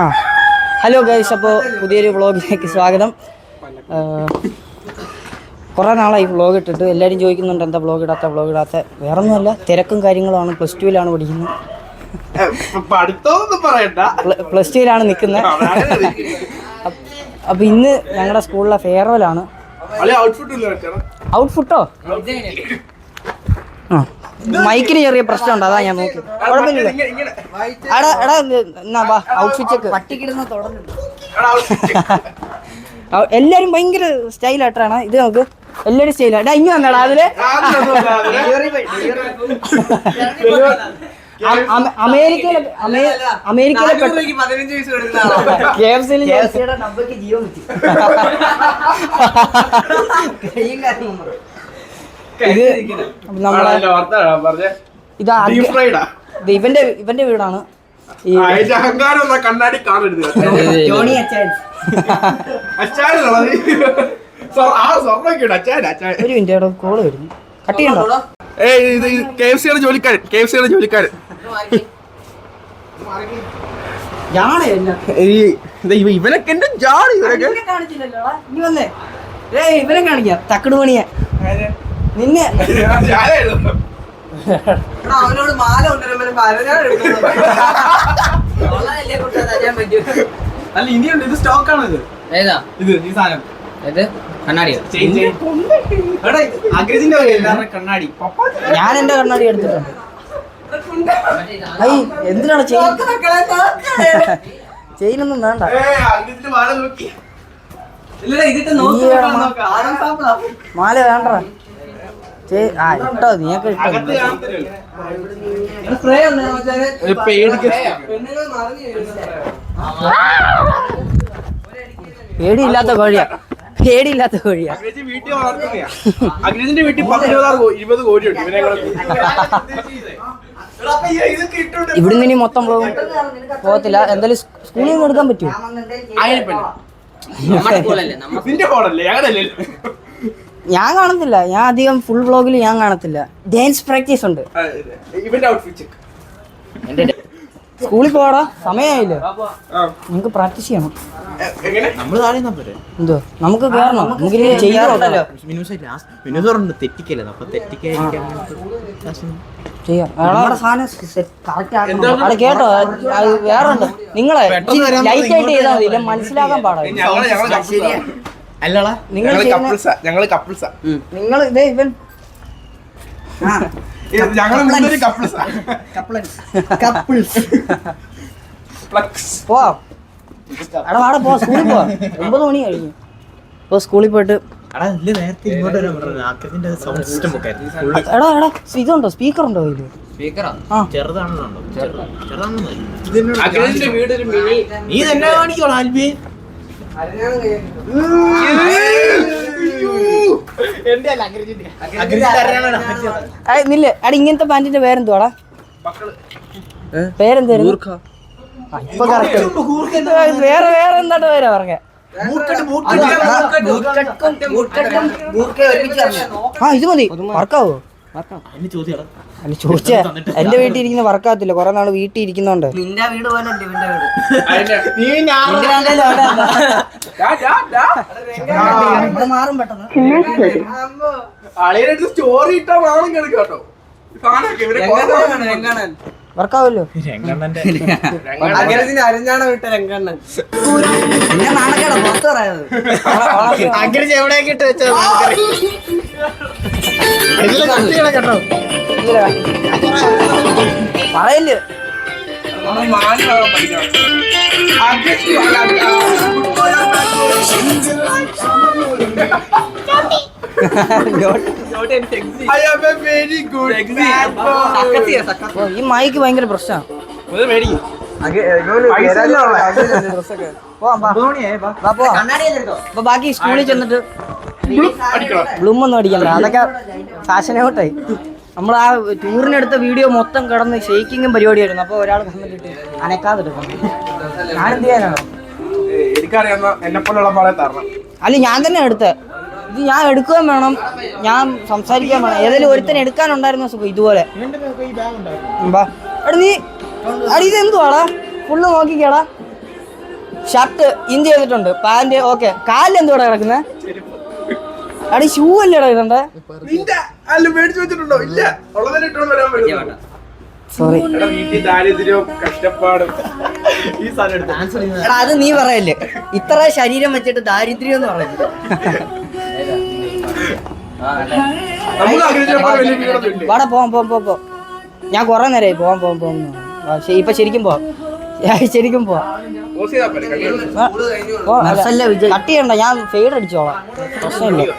ആ. Hello guys അപ്പോൾ പുതിയൊരു വ്ളോഗിലേക്ക് സ്വാഗതം. കുറേ നാളായി വ്ളോഗ് ഇട്ടിട്ട്. എല്ലാവരും ചോദിക്കുന്നുണ്ട് എന്താ വ്ളോഗ് ഇടാത്ത വ്ളോഗ് ഇടാത്ത? വേറെ ഒന്നുമല്ല തിരക്കും കാര്യങ്ങളുമാണ്. പ്ലസ് ടുവിലാണ് പഠിക്കുന്നത്. പ്ലസ് ടുവിലാണ് നിൽക്കുന്നത്. അപ്പം ഇന്ന് ഞങ്ങളുടെ സ്കൂളിലെ ഫെയർവെലാണ് ഔട്ട്ഫുട്ടോ ആ. മൈക്കിന് ചെറിയ പ്രശ്നമുണ്ട് അതാ ഞാൻ നോക്കി കുഴപ്പമില്ല. ഇങ്ങനെ എടാ എടാ എന്നാ വാ ഔട്ട്ഫിറ്റ് ചെക്ക് പട്ടിക്കിടുന്ന എല്ലാരും ഭയങ്കര സ്റ്റൈലായിട്ടാണ്. ഇത് നമുക്ക് എല്ലാരും സ്റ്റൈലാ. എടാ ഇനി വന്നടാ അതിൽ. അമേരിക്കയിലെ അമേ- അമേരിക്കയിലെ കെ എഫ് സിയിൽ പറഞ്ഞെ. ഇത് ആ. ഇത് ഇവന്റെ ഇവന്റെ വീടാണ്. കണ്ണാടി കാണരുത്. ജോണി അച്ചാൻ ഒരു മിനിറ്റ് കോൾ വരുന്നു. കട്ട് ചെയ്യണ്ടോ ഏയ് ഇത് കെ എഫ് സിയുടെ ജോലിക്കാരൻ കെ എഫ് സിയുടെ ജോലിക്കാരൻ. ഈ ഇവ- ഇവനൊക്കെ എന്റെ ജാടി ഇവനൊക്കെ. കാണിച്ചില്ലല്ലോ നീ വന്നേ. ഏയ് ഇവനെ കാണിക്കാം. തക്കട് പണിയാ. നിന്നെ. അവനോട് മാല കൊണ്ടുവരുമ്പോൾ അല്ല ഇനിയുണ്ട്. ഇത് സ്റ്റോക്ക് ആണ് ഇത്? ഏതാ? ഇത് ഈ സാധനം. കണ്ണാടിയോ കണ്ണാടി. ഞാൻ എന്റെ കണ്ണാടി. എടുത്തിട്ടുണ്ട്. എന്തിനാണ് ചെയിൻ? ചെയിനൊന്നും വേണ്ട. മാല നോക്കി. ഇല്ലടാ ഇതിട്ട് ഈ നോക്കി. ഇടണം. നോക്കാം. ആദ്യം സാമ്പിളാ മാല വേണ്ട ചെ- ആ ഇട്ടോ നീയൊക്കെ ഇട്ടോ പേടിയില്ലാത്ത കോഴിയാ. പേടിയില്ലാത്ത കോഴിയാ. അഗ്നേജിന്റെ വീട്ടിൽ ഇരുപത് കോഴിയുണ്ട് ഇവിടുന്ന് ഇനി മൊത്തം പോകും. പോകത്തില്ല. എന്തായാലും സ്കൂളിൽ നിന്ന് എടുക്കാൻ പറ്റുമോ? നിന്റെ ഫോണല്ലേ ഞാൻ കാണത്തില്ല ഞാൻ അധികം ഫുൾ വ്ളോഗിൽ ഞാൻ കാണത്തില്ല. ഡാൻസ് പ്രാക്ടീസ് ഉണ്ട്. ഇവന്റെ ഔട്ട്ഫിറ്റ് ചെക്ക് സ്കൂളിൽ പോടാ സമയമായില്ലേ നമുക്ക് പ്രാക്ടീസ് ചെയ്യണം. എന്തോ നമുക്ക് കേറണം? നമുക്ക് ചെയ്യാറുണ്ടല്ലോ ചെയ്യാം. കേട്ടോ. അത് വേറെ ഉണ്ട്. നിങ്ങളെ ലൈറ്റ് ആയിട്ട് ചെയ്താൽ മതി. മനസ്സിലാക്കാൻ പാടാ. ഞങ്ങൾ ഞങ്ങൾ കപ്പിൾസാ അല്ലടാ നിങ്ങൾ കപ്പിൾസാ ഞങ്ങൾ കപ്പിൾസാ. നിങ്ങൾ ഇതേ ഇവൻ. ഞങ്ങൾ മൂന്നൊരു കപ്പിൾസാ. ഫ്ലക്സ് പോ എടാ വാടാ പോ സ്കൂളിൽ പോ. ഒമ്പത് മണി കഴിഞ്ഞു. പോ സ്കൂളിൽ പോയിട്ട്. എടാ ഇല്ല നേരത്തെ ഇങ്ങോട്ട് വരാൻ പറഞ്ഞു ആക്രത്തിന്റെ സൗണ്ട് സിസ്റ്റം ഒക്കെ ആയിരുന്നു. എടാ ഇതുണ്ടോ? സ്പീക്കർ ഉണ്ടോ ഇതിൽ സ്പീക്കറാ ആ. ചെറുതാണെന്നുണ്ടോ? ചെറുതാണെന്നു നീ തന്നെ കാണിക്കോളാം ആൽബി എന്റെ അല്ല അഗ്രജിന്റെ ഏയ് നില്ല. അടി ഇങ്ങനത്തെ പാന്റിന്റെ പേരെന്തുവാടാ? പേരെന്തായിരുന്നു. വേറെ വേറെ എന്താണ്ട് പേരാ പറഞ്ഞ? ആ ഇത് മതി. വർക്കാവോ ചോദിച്ച. എന്റെ വീട്ടിൽ ഇരിക്കുന്ന വർക്കാത്തില്ല കൊറേ നാൾ വീട്ടിൽ ഇരിക്കുന്നോണ്ട്. നിന്റെ വീട് പോലെ മാറും സ്റ്റോറി ഇട്ടാ കിടക്കും കേട്ടോ. വർക്കാവല്ലോ അരഞ്ഞാണ വിട്ട രംഗണ്ണൻ. പിന്നെ നാണക്കേടാ പുറത്ത് പറയുന്നത് അഗ്രജ് എവിടെയൊക്കെ ഇട്ട് വെച്ചത്? ഈ മൈക്ക് ഭയങ്കര പ്രശ്നമാണ്. ബാക്കി സ്കൂളിൽ ചെന്നിട്ട്. ബ്ലൂം ഒന്നും അടിക്കണ്ട. അതൊക്കെ ഫാഷൻ ഔട്ടായി നമ്മൾ ആ ടൂറിനെടുത്ത വീഡിയോ മൊത്തം കിടന്ന് ഷെയ്ക്കിങ്ങും പരിപാടിയായിരുന്നു. അപ്പോൾ ഒരാൾ കമന്റ് ഇട്ട് അനക്കാതെടുക്കണം ഞാനെന്ത് ചെയ്യാനാണ് അല്ല ഞാൻ തന്നെ എടുത്ത. ഇത് ഞാൻ എടുക്കുകയും വേണം. ഞാൻ സംസാരിക്കാൻ വേണം. ഏതെങ്കിലും ഒരുത്തൻ എടുക്കാനുണ്ടായിരുന്ന സുഖം ഇതുപോലെ. എടാ നീ അടി ഇത് എന്തുവാടാ? ഫുള്ള് നോക്കിക്കേടാ. ഷർട്ട് ഇന്ത്യ ചെയ്തിട്ടുണ്ട്. പാന്റ് ഓക്കെ കാലിൽ എന്തുവാടാ കിടക്കുന്നത് അടി ഷൂ അല്ലേടാ ഇടണ്ടേ? നിന്റെ അല്ല മേടിച്ചു വെച്ചിട്ടുണ്ടോ? ഇല്ല. ഉള്ളതിനെ ഇട്ടോണ്ട് വരാൻ പറ്റും സോറി എടാ വീട്ടിൽ ദാരിദ്ര്യവും കഷ്ടപ്പാട്. ഈ സാധനം എടുത്തു. എടാ അത് നീ പറയല്ലേ? ഇത്ര ശരീരം വെച്ചിട്ട് ദാരിദ്ര്യം എന്ന് പറയല്ലേ? വാടാ പോവാം പോവാം പോ പോ ഞാൻ കുറെ നേരമായി പോവാം പോവാം പോവാം ഇപ്പൊ ശരിക്കും പോവാം. ഞാൻ ശരിക്കും പോവാം. കട്ട് ചെയ്യണ്ട ഞാൻ ഫെയ്ഡ് അടിച്ചോളാം. പ്രശ്നമില്ല.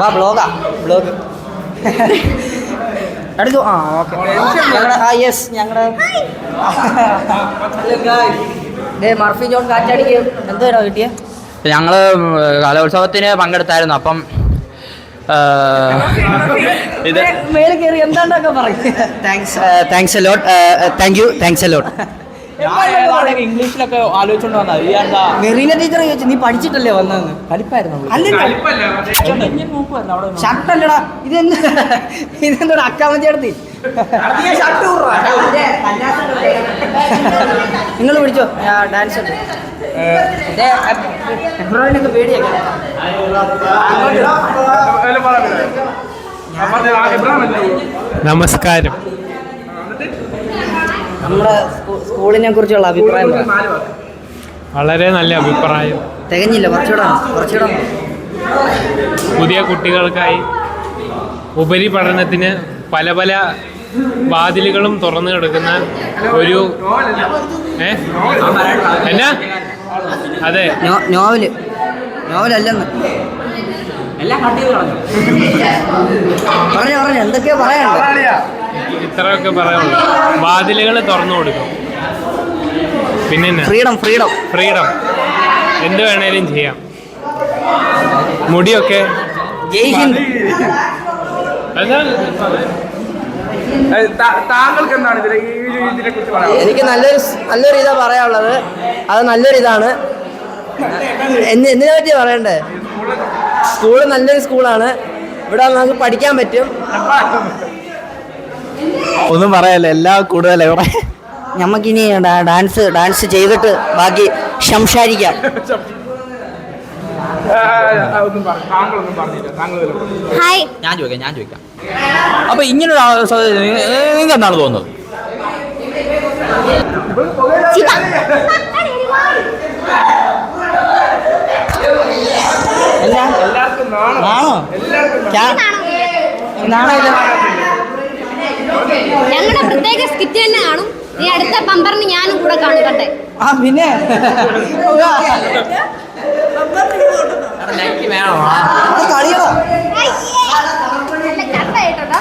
വാ ബ്ലോഗാ ബ്ലോഗ് അടുത്തു ആ ഓക്കെ. ഞങ്ങളുടെ ആ യെസ് ഞങ്ങളുടെ മർഫി ജോൺ കാറ്റടിക്കും. എന്തുവാ കിട്ടിയ? ഞങ്ങൾ കലോത്സവത്തിന് പങ്കെടുത്തായിരുന്നു അപ്പം ഇത് മേലെ കയറി എന്താണ്ടൊക്കെ പറയും? Thanks thanks a lot thank you thanks a lot ഇംഗ്ലീഷിലൊക്കെ ആലോചിച്ചോണ്ട് വന്നത് ഈ എന്താ? മെറീന ടീച്ചർ ചോദിച്ചു നീ പഠിച്ചിട്ടല്ലേ വന്നതെന്ന്? പഠിപ്പായിരുന്നു ഷർട്ട് അല്ലടാ ഇതെന്ത്? ഇതെന്തോടാ? അക്കാമത്തി അടുത്ത് നിങ്ങൾ പിടിച്ചോ. ഡാൻസ് പേടിയൊക്കെ നമസ്കാരം. നമ്മുടെ സ്കൂ- സ്കൂളിനെ കുറിച്ചുള്ള അഭിപ്രായം വളരെ നല്ല അഭിപ്രായം. തികഞ്ഞില്ല കുറച്ചുകൂടെ കുറച്ചുകൂടെ പുതിയ കുട്ടികൾക്കായി ഉപരിപഠനത്തിന് പല പല വാതിലുകളും തുറന്നു കിടക്കുന്ന ഒരു ഏ? എന്നാ? അതെ. നോവൽ. നോവലല്ലെന്ന്. പറഞ്ഞു പറഞ്ഞു എന്തൊക്കെയോ പറയാനുണ്ട്. ഇത്രയൊക്കെ പറയാനുള്ളൂ വാതിലുകൾ തുറന്നു കൊടുക്കും. പിന്നെ? ഫ്രീഡം ഫ്രീഡം ഫ്രീഡം എന്ത് വേണേലും ചെയ്യാം. മുടിയൊക്കെ? താങ്കൾക്ക് എന്താണ് എനിക്ക് നല്ലൊരു നല്ലൊരു ഇതാ പറയാനുള്ളത്. അത് നല്ലൊരു ഇതാണ്. എന്ന് എന്തിനെ പറ്റി പറയണ്ടേ? സ്കൂൾ? നല്ലൊരു സ്കൂളാണ്. ഇവിടെ നമുക്ക് പഠിക്കാൻ പറ്റും. ഒന്നും പറയല്ല എല്ലാ കൂടുതലാ ഇവിടെ നമുക്കിനി ഡാൻസ് ഡാൻസ് ചെയ്തിട്ട് ബാക്കി സംസാരിക്കാം. ഹായ്. ഞാൻ ചോദിക്കാം ഞാൻ ചോദിക്കാം. അപ്പൊ ഇങ്ങനെ നിങ്ങൾക്ക് എന്താണ് തോന്നുന്നത്? എല്ലാവർക്കും നാണോ? നാണം. ഞങ്ങളുടെ പ്രത്യേക സ്കിറ്റ് തന്നെ കാണും ഈ അടുത്ത പമ്പറിന് ഞാനും കൂടെ കാണുകട്ടെ ആ പിന്നെ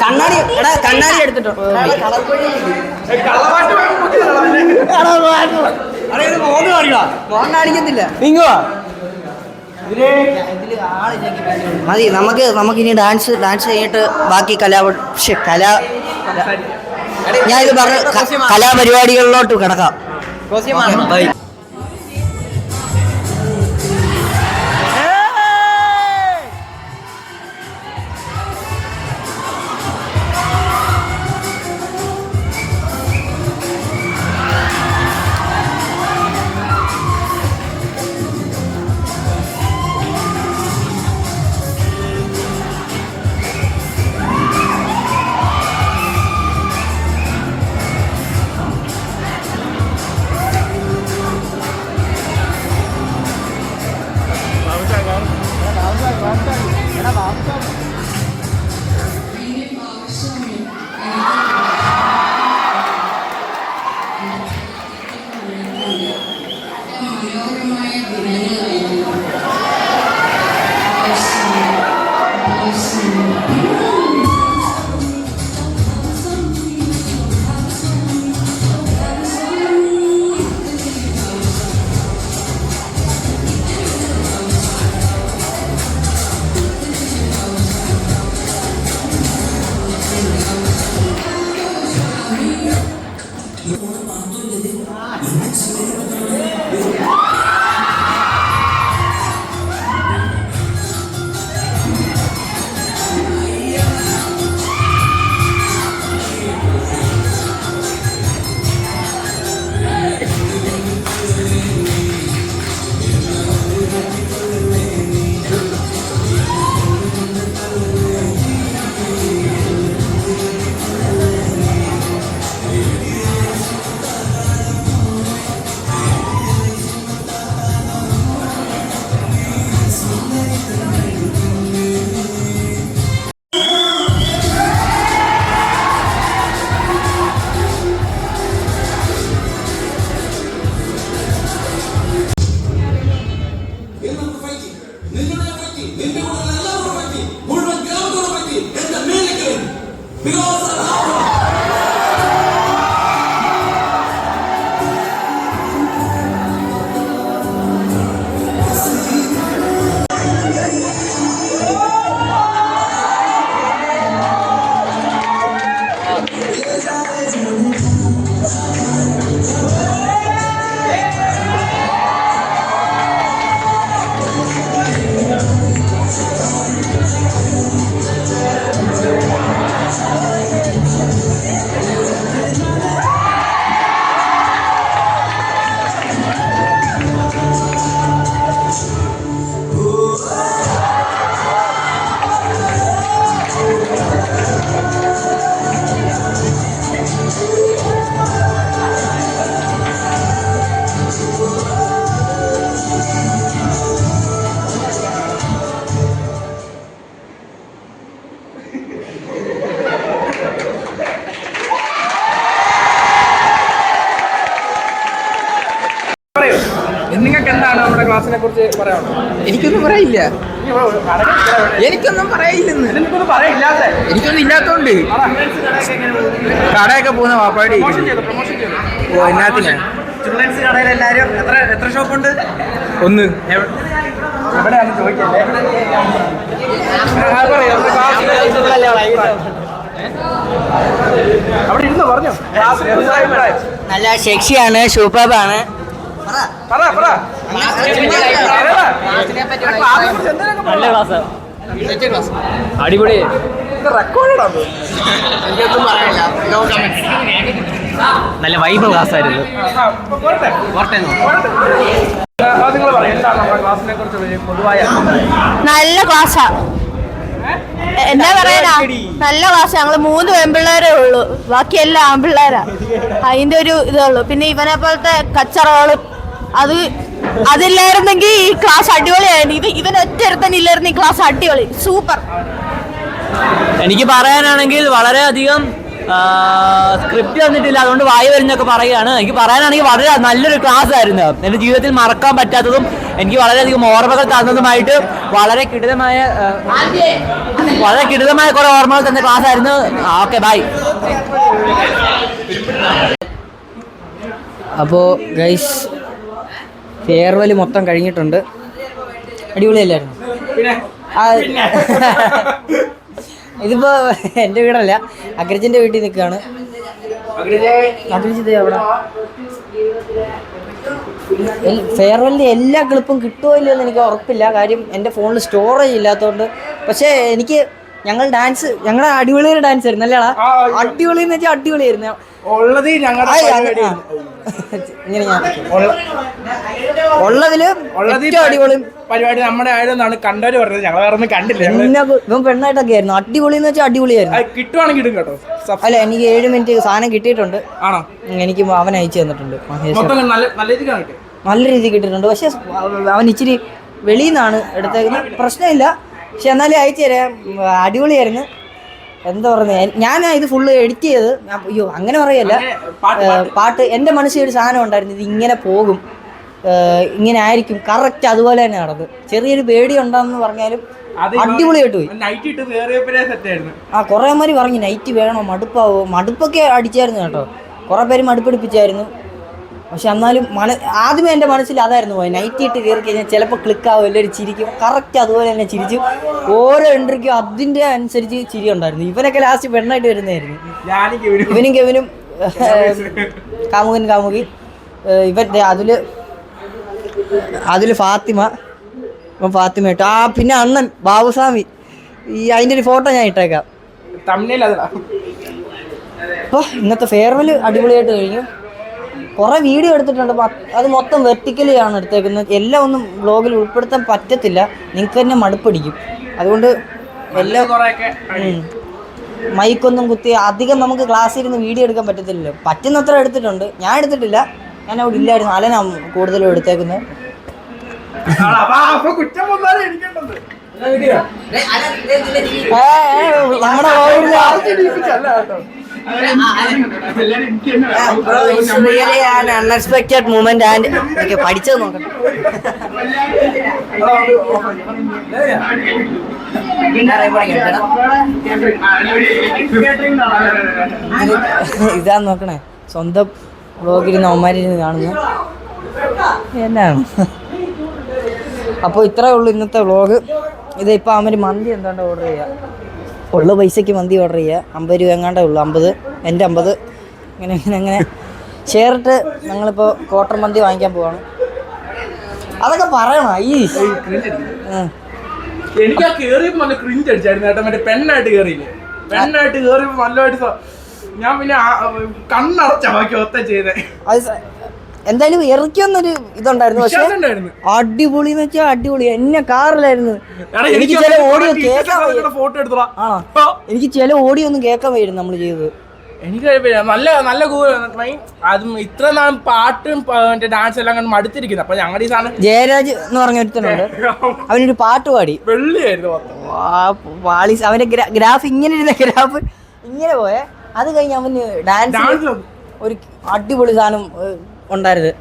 കണ്ണാടി എടാ കണ്ണാടി എടുത്തിട്ടോ. മോഹൻ അടിക്കത്തില്ല മതി നമുക്ക് നമുക്കിനി ഡാൻസ് ഡാൻസ് കഴിഞ്ഞിട്ട് ബാക്കി കലാ പക്ഷെ കലാ ഞാൻ ഇത് പറഞ്ഞ കലാപരിപാടികളിലോട്ട് കിടക്കാം. mahdud dedi. Ümmet sinirini tutuyor. ഇല്ലാത്തോണ്ട് കടയൊക്കെ പോകുന്ന വാപ്പാടി ഓ എന്നാത്തിന് എത്ര എത്ര ഷോപ്പ് ഉണ്ട് ഒന്ന് എവിടെയാണ് ചോദിക്കല്ലേ അവിടെ ഇരുന്ന് പറഞ്ഞോ നല്ല സെക്സിയാണ് സൂപ്പറാണ് പറ. നല്ല ക്ലാസ് അടിപൊളി? നല്ല വൈബ് ക്ലാസ് ആയിരുന്നു. നല്ല ക്ലാസ്സാ എന്താ പറയാനാ? നല്ല ക്ലാസ് ഞങ്ങൾ മൂന്ന് പെൺപിള്ളേരേ ഉള്ളൂ. ബാക്കി എല്ലാ ആൺപിള്ളേരാ. അതിന്റെ ഒരു ഇതേ ഉള്ളൂ. പിന്നെ ഇവനെ പോലത്തെ കച്ചറകളും അത് അതില്ലായിരുന്നെങ്കിൽ ഈ ക്ലാസ് അടിപൊളിയായിരുന്നു. ഇത് ഇവൻ ഒറ്റ ഒരുത്തൻ ഇല്ലായിരുന്നു ഈ ക്ലാസ് അടിപൊളി. സൂപ്പർ എനിക്ക് പറയാനാണെങ്കിൽ വളരെയധികം സ്ക്രിപ്റ്റ് തന്നിട്ടില്ല അതുകൊണ്ട് വായി വരുന്നൊക്കെ പറയുകയാണ്. എനിക്ക് പറയാനാണെങ്കിൽ വളരെ നല്ലൊരു ക്ലാസ് ആയിരുന്നു. എന്റെ ജീവിതത്തിൽ മറക്കാൻ പറ്റാത്തതും എനിക്ക് വളരെയധികം ഓർമ്മകൾ തന്നതുമായിട്ട് വളരെ കിടിലമായ ആ, വളരെ കിടിലമായ കുറെ ഓർമ്മകൾ തന്ന ക്ലാസ് ആയിരുന്നു. ഓക്കെ ബൈ അപ്പോൾ ഗൈസ് ഫെയർവെൽ മൊത്തം കഴിഞ്ഞിട്ടുണ്ട്. അടിപൊളിയല്ലായിരുന്നു? ഇതിപ്പോ എന്റെ വീടല്ല അഗ്രജിന്റെ വീട്ടിൽ നിൽക്കുകയാണ്. അഗ്രജി. ദേ അവിടെ. എല്ലാ ക്ലിപ്പും കിട്ടുമോ ഇല്ലയോ എന്ന് എനിക്ക് ഉറപ്പില്ല. കാര്യം എന്റെ ഫോണിൽ സ്റ്റോറേജ് ഇല്ലാത്തതുകൊണ്ട്. പക്ഷേ എനിക്ക് ഞങ്ങൾ ഡാൻസ് ഞങ്ങളുടെ അടിപൊളിയൊരു ഡാൻസ് ആയിരുന്നു അല്ലേടാ അടിപൊളി. എന്ന് വെച്ചാൽ അടിപൊളിയായിരുന്നു. ഉള്ളത് ഞങ്ങളുടെ. ഇങ്ങനെ ഞാൻ ഉള്ള- ഉള്ളതിൽ ഉള്ളത് ഏറ്റവും അടിപൊളി പരിപാടി നമ്മുടെ ആയതെന്നാണ് കണ്ടവര് പറഞ്ഞത്. ഞങ്ങൾ വേറെ ഒന്നും കണ്ടില്ല പിന്നെ ഇവൻ പെണ്ണായിട്ടൊക്കെ ആയിരുന്നു. അടിപൊളി എന്ന് വെച്ചാൽ അടിപൊളിയായിരുന്നു കിട്ടുവാണെങ്കിൽ കേട്ടോ. അല്ല എനിക്ക് ഏഴ് മിനിറ്റ് സാധനം കിട്ടിയിട്ടുണ്ട്. ആണോ? എനിക്ക് അവൻ അയച്ചു തന്നിട്ടുണ്ട് നല്ല രീതി കിട്ടിയിട്ടുണ്ട്. പക്ഷെ അവൻ ഇച്ചിരി വെളിയിൽ നിന്നാണ് എടുത്തേക്കുന്നത്. പ്രശ്നമില്ല. പക്ഷെ എന്നാലും അയച്ചു തരാം. അടിപൊളിയായിരുന്നു. എന്താ പറയുന്നത് ഞാൻ ഇത് ഫുള്ള് എഡിറ്റ് ചെയ്ത് ഞാൻ- അയ്യോ അങ്ങനെ പറയല്ല. പാട്ട് എന്റെ മനസ്സിൽ ഒരു സാധനം ഉണ്ടായിരുന്നു ഇത് ഇങ്ങനെ പോകും. ഇങ്ങനെ ആയിരിക്കും. കറക്റ്റ് അതുപോലെ തന്നെ നടന്നത്. ചെറിയൊരു പേടി ഉണ്ടെന്ന് പറഞ്ഞാലും അടിപൊളിയായിട്ട് പോയി. ആ കുറേ മാതിരി പറഞ്ഞു നൈറ്റ് വേണോ മടുപ്പാവോ. മടുപ്പൊക്കെ അടിച്ചായിരുന്നു കേട്ടോ. കുറേ പേര് മടുപ്പടിപ്പിച്ചായിരുന്നു പക്ഷെ എന്നാലും മന ആദ്യമേ എന്റെ മനസ്സിൽ അതായിരുന്നു പോയത് നൈറ്റ് ഇട്ട് കയറി കഴിഞ്ഞാൽ ചിലപ്പോൾ ക്ലിക്കാവും എല്ലാവരും ചിരിക്കും. കറക്റ്റ് അതുപോലെ തന്നെ ചിരിച്ചു. ഓരോ എൻട്രിക്കും അതിന്റെ അനുസരിച്ച് ചിരി ഉണ്ടായിരുന്നു. ഇവനൊക്കെ ലാസ്റ്റ് പെണ്ണായിട്ട് വരുന്നതായിരുന്നു. ഇവനും കെവിനും കാമുകൻ കാമുകി. ഏഹ് ഇവൻ അതിൽ അതിൽ അതിൽ ഫാത്തിമ ഇപ്പം ഫാത്തിമ ഇട്ടു. ആ പിന്നെ അണ്ണൻ ബാബുസ്വാമി. ഈ അതിന്റെ ഒരു ഫോട്ടോ ഞാൻ ഇട്ടേക്കാം. അപ്പോൾ ഇന്നത്തെ ഫെയർവെൽ അടിപൊളിയായിട്ട് കഴിഞ്ഞു. കുറേ വീഡിയോ എടുത്തിട്ടുണ്ട്. അത് മൊത്തം വെർട്ടിക്കലി ആണ് എടുത്തേക്കുന്നത്. എല്ലാം ഒന്നും ബ്ലോഗിൽ ഉൾപ്പെടുത്താൻ പറ്റത്തില്ല. നിങ്ങൾക്ക് തന്നെ മടുപ്പടിക്കും. അതുകൊണ്ട് എല്ലാം. മൈക്കൊന്നും കുത്തി അധികം നമുക്ക് ക്ലാസ്സിൽ ഇരുന്ന് വീഡിയോ എടുക്കാൻ പറ്റത്തില്ലല്ലോ. പറ്റുന്നത്ര എടുത്തിട്ടുണ്ട്. ഞാൻ എടുത്തിട്ടില്ല. ഞാൻ അവിടെ ഇല്ലായിരുന്നു. അലനാ കൂടുതലും എടുത്തേക്കുന്നത്. നമ്മുടെ അൺഎക്സ്പെക്റ്റഡ് മൂമെന്റ് ആൻഡ് പഠിച്ചത് നോക്കണം ഇതാ. നോക്കണേ. സ്വന്തം ബ്ലോഗിരുന്ന് അവന്മാരിരുന്ന് കാണുന്നു. എന്നാണ്? അപ്പോൾ ഇത്രേ ഉള്ളൂ ഇന്നത്തെ വ്ളോഗ് ഇതിപ്പോൾ ഇപ്പോൾ മന്തി എന്താണ്ട് ഓർഡർ ചെയ്യുക ഉള്ള പൈസയ്ക്ക് മന്തി ഓർഡർ ചെയ്യുക. അമ്പത് രൂപ എങ്ങാണ്ടേ ഉള്ളൂ. അമ്പത് എന്റെ അമ്പത്. ഇങ്ങനെ ഇങ്ങനെ അങ്ങനെ ഷെയറിട്ട് ഞങ്ങളിപ്പോൾ ക്വാർട്ടർ മന്തി വാങ്ങിക്കാൻ പോവാണ്. അതൊക്കെ പറയണോ. ഈ. എനിക്ക് ആ കേറിയപ്പോ നല്ല ക്രിഞ്ച് അടിച്ചായിരുന്നു കേട്ടോ. മറ്റേ പെണ്ണായിട്ട് കേറിയില്ലേ? പെണ്ണായിട്ട് കേറിയപ്പോ നല്ലതായിട്ട് ഞാൻ പിന്നെ കണ്ണടച്ച ബാക്കി ഒത്ത ചെയ്തേ. എന്തായാലും ഇറക്കിയൊന്നൊരു ഇതുണ്ടായിരുന്നു. പക്ഷെ അടിപൊളി എന്ന് വെച്ചാൽ അടിപൊളി. എന്നെ കാറിലായിരുന്നു. എനിക്ക് ചില ഓഡിയോ കേൾക്കാം കേൾക്കാൻ എനിക്ക് ചില ഓഡിയോ ഒന്നും കേൾക്കാൻ വരും നമ്മൾ ചെയ്തത്. എനിക്ക്. നല്ല നല്ല അതും ഇത്ര നാൾ പാട്ടും ഡാൻസ് എല്ലാം കണ്ട് മടുത്തിരിക്കുന്നു. അപ്പൊ ഞങ്ങളുടെ ഈ സാധനം ജയരാജ് എന്ന് പറഞ്ഞ ഒരുത്തനുണ്ട്. അവനൊരു പാട്ട് പാടി. വെള്ളിയായിരുന്നു അവന്റെ ഗ്രാഫ് ഇങ്ങനെ ഇരുന്ന ഗ്രാഫ് ഇങ്ങനെ പോയെ. അത് കഴിഞ്ഞ് അവന് ഡാൻസ് ഡാൻസ് ഒരു അടിപൊളി സാധനം ഏഹ്, ഉണ്ടായിരുന്നു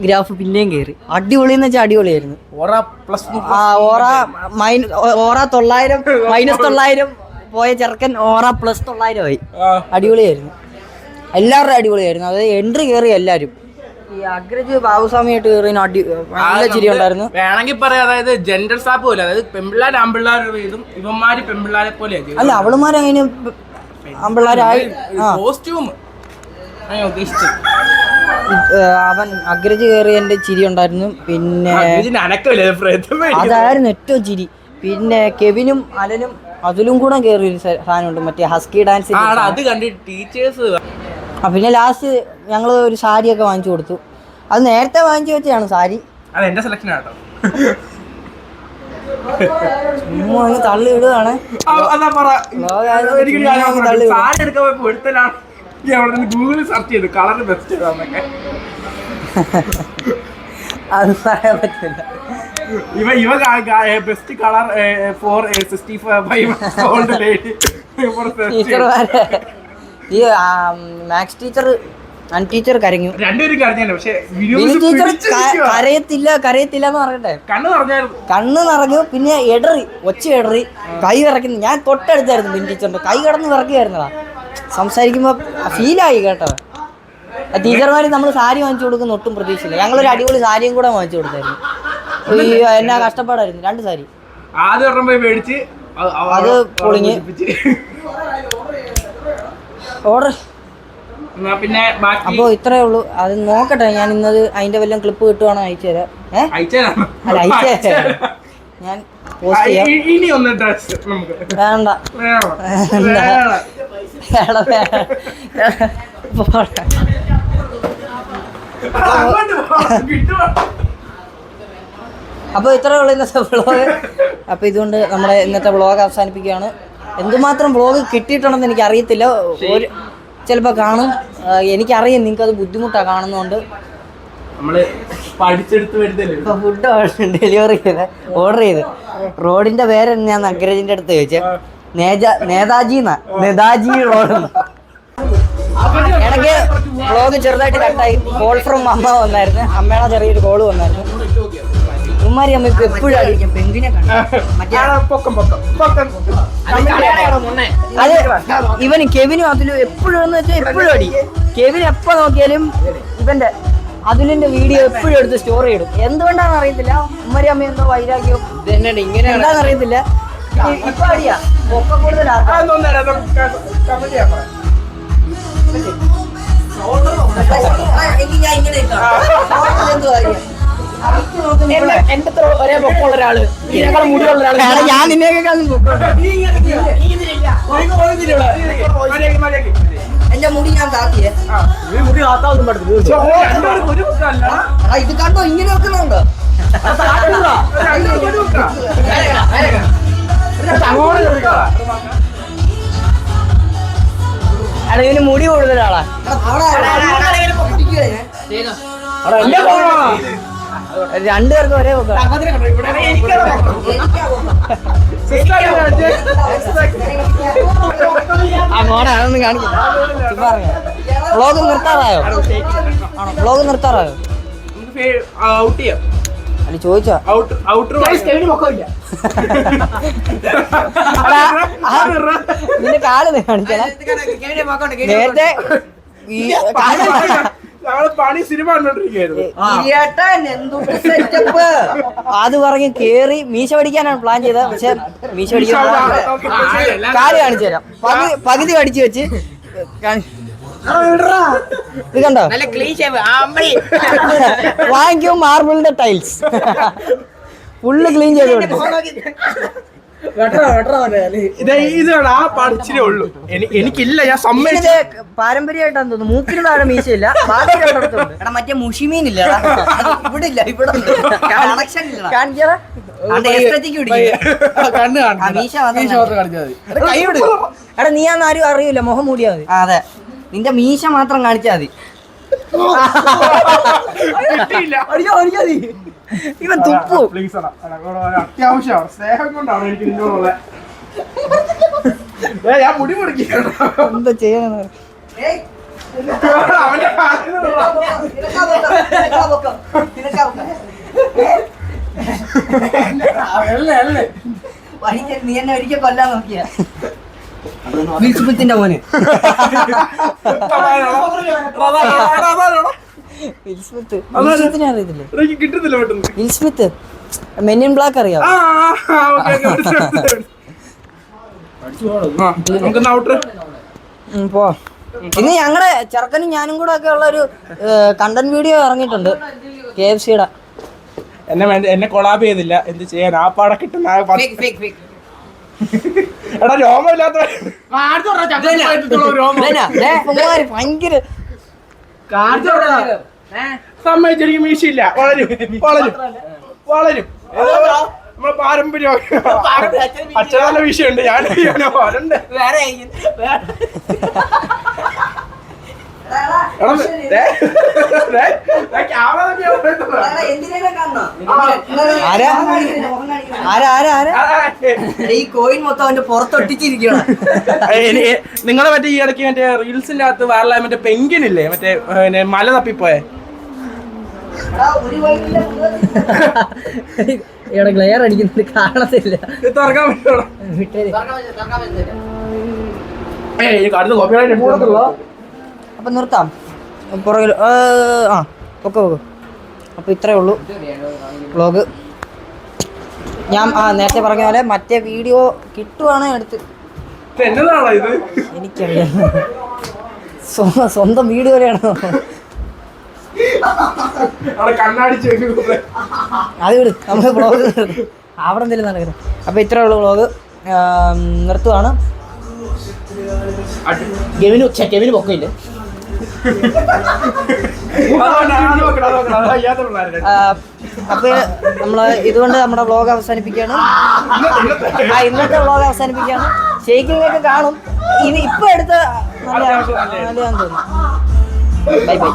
ഗ്രാഫ് പിന്നെയും കയറി അടിപൊളി എന്ന് വെച്ചാൽ അടിപൊളിയായിരുന്നു. ഓറ പ്ലസ് ആ ഓറ മൈനസ് ഓറ തൊള്ളായിരം മൈനസ് തൊള്ളായിരം പോയ ചെറുക്കൻ ഓറ പ്ലസ് തൊള്ളായിരം ആയി. അടിപൊളിയായിരുന്നു. എല്ലാവരുടെയും അടിപൊളിയായിരുന്നു. അതായത് എൻട്രി കയറി എല്ലാവരും ഈ അഗ്രജ് ബാബുസ്വാമിയായിട്ട് കയറി അടി നല്ല ചിരി ഉണ്ടായിരുന്നു. വേണമെങ്കിൽ പറയാം അതായത് ജെൻഡർ സാപ്പ് പോലെ അതായത് പെമ്പിള്ളാർ ആമ്പിള്ളാരുടെ ഇതും ഇവന്മാര് പെമ്പിള്ളാരെ പോലെയാണ് അല്ല അവളുമാരങ്ങനെ ആമ്പിള്ളേരായി. കോസ്റ്റ്യൂം ഞാൻ ഉദ്ദേശിച്ചത്. അവൻ അഗ്രജ് കയറിയതിന്റെ ചിരി ഉണ്ടായിരുന്നു. പിന്നെ അതായിരുന്നു ഏറ്റവും ചിരി. പിന്നെ കെവിനും അലനും അതിലും കൂടെ കയറി ഒരു സാധനമുണ്ട്. മറ്റേ ഹസ്കി ഡാൻസ് അത് കണ്ടിട്ട് ടീച്ചേഴ്സ് പിന്നെ ലാസ്റ്റ് ഞങ്ങൾ ഒരു സാരിയൊക്കെ വാങ്ങിച്ചു കൊടുത്തു. അത് നേരത്തെ വാങ്ങിച്ചു വെച്ചാണ് സാരി. അത് എന്റെ സെലക്ഷൻ ആട്ടോ തള്ളി ചുമ്മാ തള്ളി ഞാൻ അവിടെ നിന്ന് ഗൂഗിളിൽ സെർച്ച് ചെയ്തു കളർ ബെസ്റ്റ് ഏതാന്നൊക്കെ അത് പറയാൻ പറ്റില്ല. ഇവ ഇവ best colour four sixty five lady ടീച്ചർമാരെ ഈ മാത്സ് ടീച്ചർ ടീച്ചർ കരഞ്ഞു. രണ്ടുപേരും പക്ഷേ ടീച്ചർ കരയത്തില്ല കരയത്തില്ല എന്ന് പറയട്ടെ കണ്ണ് നിറഞ്ഞു പിന്നെ എടറി ഒച്ച എടറി കൈ ഇറക്കുന്നു ഞാൻ തൊട്ടടുത്തായിരുന്നു ബിൻ ടീച്ചറിന്റെ കൈ കടന്ന് വിറക്കുകയായിരുന്നടാ സംസാരിക്കുമ്പോ ഫീലായി കേട്ടോ. ടീച്ചർമാർ നമ്മൾ സാരി വാങ്ങിച്ചു കൊടുക്കുന്ന ഒട്ടും പ്രതീക്ഷയില്ല. ഞങ്ങളൊരു അടിപൊളി സാരിയും കൂടെ വാങ്ങിച്ചു കൊടുത്തായിരുന്നു. അയ്യോ എന്നാ കഷ്ടപ്പാടായിരുന്നു. രണ്ട് സാരി. അത് പൊളിഞ്ഞ്. ഓർഡർ പിന്നെ അപ്പോൾ ഇത്രേ ഉള്ളൂ. അത് നോക്കട്ടെ. ഞാൻ ഇന്നത് അതിന്റെ വല്ലതും ക്ലിപ്പ് കിട്ടുവാണോ അയച്ചു തരാം. ഏഹ് അല്ല അയച്ചു ഞാൻ പോസ്റ്റ് ചെയ്യാം. ഇനി ഒന്ന് ഡ്രസ് നമുക്ക്. വേണ്ട? അപ്പോൾ ഇത്രേ ഉള്ളൂ ഇന്നത്തെ വ്ളോഗ് അപ്പോൾ ഇതുകൊണ്ട് നമ്മുടെ ഇന്നത്തെ വ്ളോഗ് അവസാനിപ്പിക്കുകയാണ്. എന്തുമാത്രം വ്ളോഗ് കിട്ടിയിട്ടുണ്ടെന്ന് എനിക്ക് അറിയത്തില്ല ഒരു ചിലപ്പോൾ കാണും. എനിക്കറിയാം നിങ്ങൾക്ക് അത് ബുദ്ധിമുട്ടാണ് കാണുന്നതുകൊണ്ട് നമ്മൾ പഠിച്ചെടുത്ത് വരുന്നില്ലേ? ഇപ്പോൾ ഫുഡ് ഡെലിവറി ചെയ്ത് ഓർഡർ ചെയ്ത്. റോഡിന്റെ പേര് ഞാൻ നഗരജിന്റെ അടുത്ത് ചോദിച്ചു. നേജ നേതാജി നേതാജി റോഡ് ഇടയ്ക്ക് വ്ളോഗ് ചെറുതായിട്ട് കട്ടായി. കോൾ ഫ്രം അമ്മ വന്നായിരുന്നു. അമ്മയുടെ ചെറിയൊരു കോൾ വന്നായിരുന്നു. ഉമ്മാരി അമ്മ ഇപ്പൊ എപ്പോഴും അടിക്കും പെങ്കിനെ അത് ഇവന് കെവിനും അതിലും എപ്പോഴും എന്ന് വെച്ചാൽ എപ്പോഴും അടി. കെവിൻ എപ്പോ നോക്കിയാലും ഇവന്റെ അതിലിന്റെ വീഡിയോ എപ്പോഴും എടുത്ത് സ്റ്റോറി ഇടും. എന്തുകൊണ്ടാണെന്ന് അറിയത്തില്ല? ഉമ്മരി അമ്മ എന്തോ വൈരാഗ്യം. ഇങ്ങനെ എന്താണെന്ന് അറിയത്തില്ല. ഇപ്പൊ അടിയാ. ഒക്കെ? എന്റെ ഒരേ പൊക്കമുള്ള ഒരാൾ. ഇതിനേക്കാൾ മുടിയുള്ള ഒരാൾ ഞാൻ നിന്നേക്കാളും പൊക്കമുണ്ട്. എന്റെ മുടി ഞാൻ താത്തിയേ. മുടി എടാ, ഇത് കണ്ടോ? ഇങ്ങനെ വെക്കുന്നുണ്ട്. എടാ ഇവന് മുടി കൂടുതലാളാ. രണ്ടുപേർക്കും ഒരേ ആ മോനെ അതൊന്നും കാണിക്കില്ല വ്ളോഗ് നിർത്താറായോ? ആണോ വ്ളോഗ് നിർത്താറായോ ഔട്ട് ചെയ്യാം. അല്ല ചോദിച്ചോ. ഔട്ട് ഔട്ടർ നിന്റെ കാൽ കാണിച്ചടാ. നേരത്തെ ഞങ്ങൾ പണി സിനിമ. അത് പറഞ്ഞ് കേറി മീശ പഠിക്കാനാണ് പ്ലാൻ ചെയ്തത്. പക്ഷെ മീശ പഠിക്കാൻ കാൽ കാണിച്ചു തരാം. പകുതി പകുതി കടിച്ചു വെച്ച് കാണി- ഇത് കണ്ടോ? വാങ്ങിക്കും മാർബിളിന്റെ ടൈൽസ് ഫുള്ള് ക്ലീൻ ചെയ്ത് കൊടുത്തു ഇതാണ് ആ ഉള്ളൂ. എനി- എനിക്കില്ല ഞാൻ സമ്മതിച്ചു. പാരമ്പര്യമായിട്ടാന്ന് തോന്നുന്നു. മൂക്കിന് താഴെ മീശയില്ല. എടാ മറ്റേ മുഷിമീൻ ഇല്ല ഇവിടെ ഇല്ല. ഇവിടെ കണക്ഷൻ ഇല്ല എടാ നീ ആരും അറിയില്ല മുഖം മൂടിയാ മതി. അതെ. നിന്റെ മീശ മാത്രം കാണിച്ചാ മതി. ഇവൻ തുപ്പു. പ്ലീസ് അത്യാവശ്യമാണ് കൊണ്ടാണ് എനിക്ക് മുടി എന്താ ചെയ്യണം നീ എന്നെ ഒരിക്കൽ കൊല്ലാൻ നോക്കിയാ. വിൽസ്മിത്തിന്റെ മോനെ. കിട്ടുന്നില്ല പെട്ടെന്ന്. വിൽസ്മിത്ത് മെനിൻ ബ്ലാക്ക് അറിയാം? പോ. ഇന്ന് ഞങ്ങളെ ചെറുക്കനും ഞാനും കൂടെ ഒക്കെ ഉള്ള ഒരു കണ്ടന്റ് വീഡിയോ ഇറങ്ങിയിട്ടുണ്ട്. കെ എഫ് സിയുടെ എന്നെ എന്നെ കൊളാബ് ചെയ്തില്ല. എന്ത് ചെയ്യാൻ ആ പാടെ കിട്ടുന്ന എടാ രോമമില്ലാത്ത ഭയങ്കര സമ്മതിച്ചെനിക്ക് മീശയില്ല. വളരും. വളരും. വളരും. നമ്മളെ പാരമ്പര്യം അച്ഛൻ നല്ല വിഷയമുണ്ട് ഞാൻ വരണ്ട് എടാ, ദേ, ദേ, ദേ, ക്യാമറ നോക്കി ഞാൻ പറയുന്നത്. ആരാ ആരാ ആരാ ആരാ ആ, ആ, ഏ, ഈ കോയിൻ മൊത്തം അവന്റെ പുറത്തൊട്ടിച്ചിരിക്കണം നിങ്ങളെ മറ്റേ ഈ ഇടയ്ക്ക് മറ്റേ റീൽസിന്റെ അകത്ത് വയറലായ മറ്റേ പെങ്കിനില്ലേ? മറ്റേ പിന്നെ മല തപ്പിപ്പോയെ? ഇവിടെ ഗ്ലെയർ അടിക്കുന്നത് കാണത്തില്ല. ഇത് തുറക്കാൻ പറ്റുമോ? വിട്ടേര്. ഏയ് അടുത്ത് കോപ്പി അപ്പൊ നിർത്താം. പുറകിൽ ആ ഓക്കെ ഓക്കെ അപ്പോൾ ഇത്രയേ ഉള്ളൂ വ്ളോഗ്. ഞാൻ ആ നേരത്തെ പറഞ്ഞ പോലെ മറ്റേ വീഡിയോ കിട്ടുവാണ് എടുത്ത് എനിക്കറിയാം. സ്വന്തം വീഡിയോ പോലെയാണ്? അത് വിട് നമ്മൾ വ്ളോഗ് അവിടെ എന്തെങ്കിലും നടക്കുന്നത് അപ്പോൾ ഇത്രയേ ഉള്ളൂ വ്ളോഗ്. നിർത്തുവാണ്. കെവിന് ഛെ, ഗെവിന് പൊക്കമില്ല? അപ്പോൾ നമ്മൾ ഇതുകൊണ്ട് നമ്മുടെ വ്ളോഗ് അവസാനിപ്പിക്കുകയാണ്. ആ ഇന്നത്തെ വ്ളോഗ് അവസാനിപ്പിക്കുകയാണ്. ഷെയ്ക്കിങ്ങൊക്കെ കാണും. ഇനി ഇപ്പൊ എടുത്ത നല്ല നല്ലതാന്ന് തോന്നുന്നു. Bye bye.